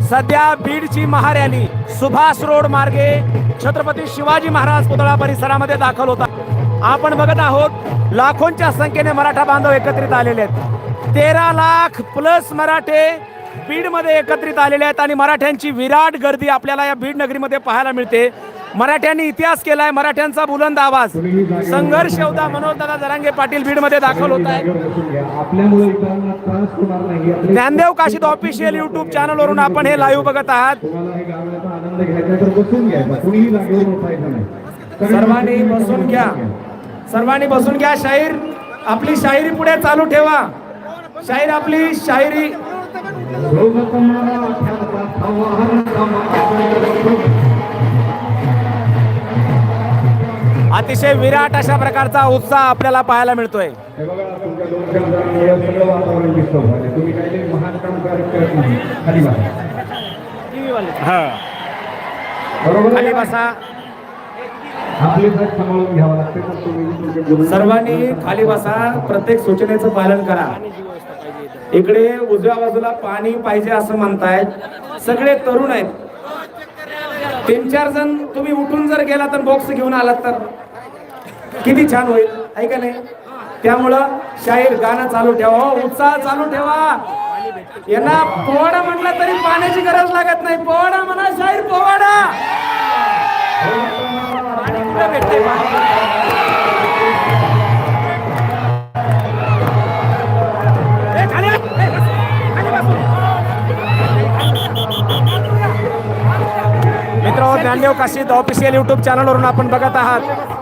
सध्या बीडची महारॅली सुभाष रोड मार्गे छत्रपती शिवाजी महाराज पुतळा परिसरामध्ये दाखल होता आपण बघत आहोत लाखोंच्या संख्येने मराठा बांधव एकत्रित आलेले आहेत. तेरा लाख प्लस मराठे बीडमध्ये एकत्रित आलेले आहेत आणि मराठ्यांची विराट गर्दी आपल्याला या बीड नगरीमध्ये पाहायला मिळते. मराठ्यांनी इतिहास केलाय मराठ्यांचा बुलंद आवाज. संघर्ष योद्धा मनोजदादा जरांगे पाटील बीडमध्ये दाखल होत आहे ज्ञानदेव काशीद ऑफिशियल युट्यूब चॅनलवरून आपण हे लाईव्ह बघत आहात. सर्वांनी बसून घ्या. सर्वांनी बसून घ्या. शाहीर आपली शायरी पुढे चालू ठेवा. शाहीर आपली शायरी अतिशय विराट अशा प्रकारचा उत्साह आपल्याला पाहायला मिळतोय. हे खाली बसा. बरोबर खाली आहे? का? बसा. आपली जात सांभाळून घ्यावं लागते तर तुम्ही तुमचे गुरु- सर्वांनी खाली बसा. प्रत्येक सूचनेचं पालन करा. इकडे उजव्या बाजूला पाणी पाहिजे असं म्हणतायत. सगळे तरुण आहेत. तीन चार जण तुम्ही उठून जर गेला तर बॉक्स घेऊन आलात तर. किती छान होईल. आहे का नाही. त्यामुळं शाहीर गाणं चालू ठेवा उत्साह चालू ठेवा. यांना पोवाडा म्हटलं तरी पाण्याची गरज लागत नाही. पोवाडा म्हणा शाहीर पोवाडा. पाणी कुठे भेटतंय मित्र ज्ञानदेव काशीद ऑफिशियल युट्यूब चॅनलवरून आपण बघत आहात.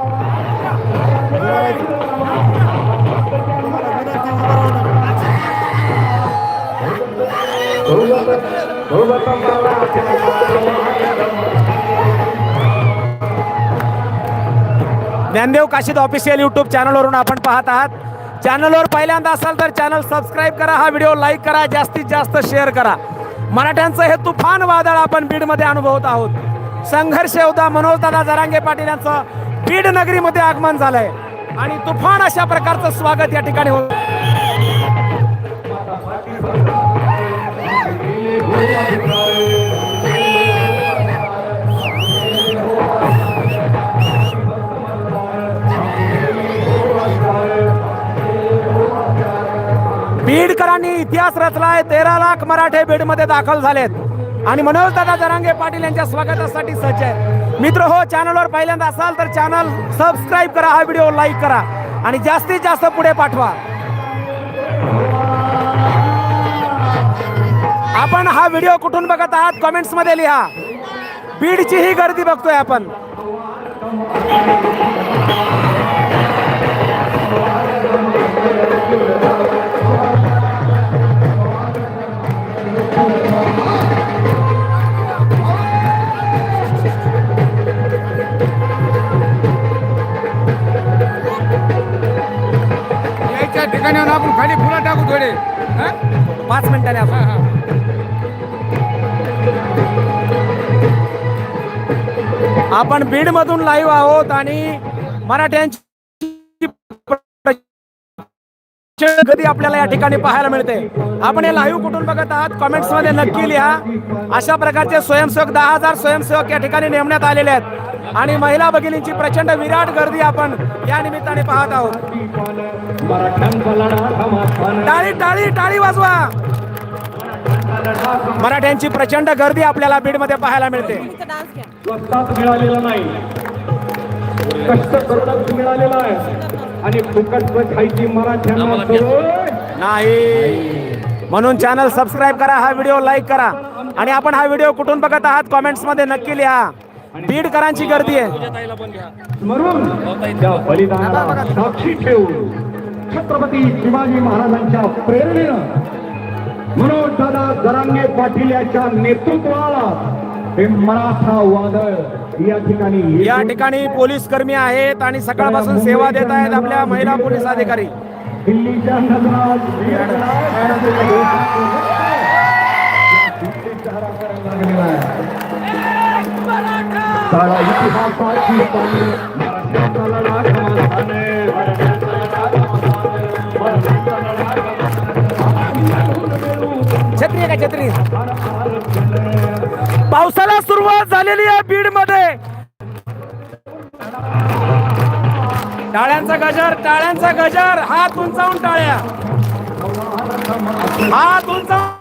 ज्ञानदेव काशीद ऑफिशियल यूट्यूब चॅनलवरून आपण पाहत आहात. चॅनलवर पहिल्यांदा असाल तर चॅनल सबस्क्राईब करा हा व्हिडिओ लाईक करा जास्तीत जास्त शेअर करा. मराठ्यांचं हे तुफान वादळ आपण बीडमध्ये अनुभवत आहोत. संघर्ष योद्धा मनोजदादा जरांगे पाटील यांचं बीड नगरीमध्ये आगमन झालंय. आणि तुफान अशा प्रकारचं स्वागत या ठिकाणी होत. बीडकरांनी इतिहास रचलाय तेरा लाख मराठे बीडमध्ये दाखल झालेत. आणि मनोज दादा जरांगे पाटील यांच्या स्वागतासाठी सज्ज आहे मित्र हो चॅनलवर पहिल्यांदा असाल तर चॅनल सबस्क्राईब करा हा व्हिडिओ लाईक करा आणि जास्तीत जास्त पुढे पाठवा. आपण हा व्हिडिओ कुठून बघत आहात? कमेंट्समध्ये लिहा. बीडची ही गर्दी बघतोय आपण. थोडे हा? पाच मिनिटांनी आपण. आपण बीड मधून लाईव्ह आहोत आणि मराठ्यांची गती आपल्याला या ठिकाणी पाहायला मिळते. आपण हे लाईव्ह कुठून बघत आहात? कमेंट्समध्ये नक्की लिहा. अशा प्रकारचे स्वयंसेवक दहा हजार स्वयंसेवक या ठिकाणी नेमण्यात आलेले आहेत. आणि महिला भगिनींची प्रचंड विराट गर्दी आपण या निमित्ताने पाहत आहोत. टाळी टाळी टाळी वाजवा. मराठ्यांची प्रचंड गर्दी आपल्याला बीडमध्ये पाहायला मिळते. मिळालेला नाही. कष्ट करूनच मिळालेला आहे. आणि फुकट खायची मराठ्यांना सवय. नाही. म्हणून चॅनल सबस्क्राईब करा हा व्हिडिओ लाईक करा. आणि आपण हा व्हिडिओ कुठून बघत आहात? कमेंट्समध्ये नक्की लिहा. बीडकरांची गर्दी आहे. साक्षी ठेवून. छत्रपती शिवाजी महाराजांच्या प्रेरणेनं मनोज दादा जरांगे पाटील याच्या नेतृत्वाला हे मराठा वादळ या ठिकाणी या ठिकाणी पोलीस कर्मी आहेत आणि सकाळपासून सेवा देत आहेत आपल्या महिला पोलीस अधिकारी दिल्लीच्या इतिहासाची टाळ्यांचा गजर टाळ्यांचा गजर. हात उंचावून टाळ्या. हात उंचावून